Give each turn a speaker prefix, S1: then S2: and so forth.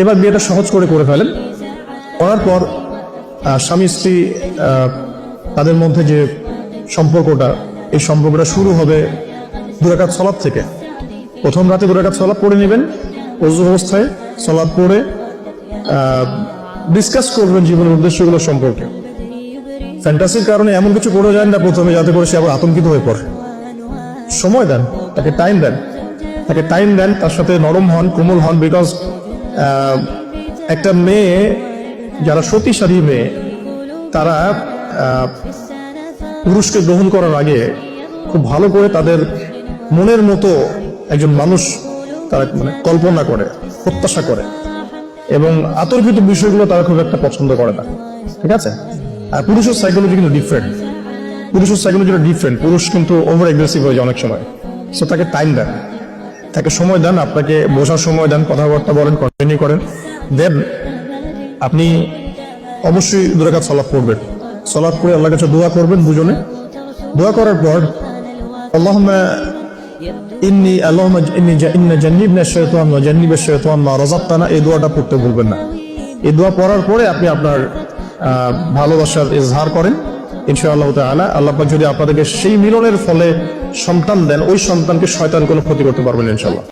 S1: এবার বিয়েটা সহজ করে করে ফেলেন। করার পর স্বামী স্ত্রী তাদের মধ্যে যে সম্পর্কটা, এই সম্পর্কটা শুরু হবে দুরাকাত সলাপ থেকে। প্রথম রাতে দুরাকাত সলাপ পড়ে নেবেন, অজু অবস্থায় সলাপ পড়ে ডিসকাস করবেন জীবনের উদ্দেশ্যগুলো সম্পর্কে। ফ্যান্টাসির কারণে এমন কিছু করে যায় না প্রথমে, যাতে করে সে আবার আতঙ্কিত হয়ে পড়ে। সময় দেন, তাকে টাইম দেন। তাকে টাইম দেন, তার সাথে নরম হন, কোমল হন বিকজ একটা মেয়ে, যারা সতীসারী মেয়ে, তারা পুরুষকে গ্রহণ করার আগে খুব ভালো করে তাদের মনের মতো একজন মানুষ তারা মানে কল্পনা করে, প্রত্যাশা করে এবং আতর্কিত বিষয়গুলো তারা খুব একটা পছন্দ করে না। ঠিক আছে? আর পুরুষের সাইকোলজি কিন্তু ডিফারেন্ট পুরুষের সাইকোলজিটা ডিফারেন্ট পুরুষ কিন্তু ওভার এগ্রেসিভ হয়ে যায় অনেক সময়। সো তাকে টাইম দেন তাকে সময় দেন, আপনাকে বোঝার সময় দেন, কথাবার্তা বলেন কন্টিনিউ করেন। দেন আপনি অবশ্যই দুরাকাত সলাপ করবেন সলাপ করে আল্লাহর কাছে দোয়া করবেন দুজনে। দোয়া করার পর, আল্লাহুম্মা ইন্নি আল্লাহুম্মা ইন্নি ইন্না জান্নিবনা শাইতান ওয়া জান্নিবাশ শাইতান মা রাযাকতানা। এই দোয়াটা পড়তে ভুলবেন না। এই দোয়া পড়ার পরে আপনি আপনার ভালোবাসার ইজহার করেন। ইনশাআল্লাহ তালা আল্লাহ যদি আপনাদেরকে সেই মিলনের ফলে সন্তান দেন, ওই সন্তানকে শয়তান কোনো ক্ষতি করতে পারবেন ইনশাল্লাহ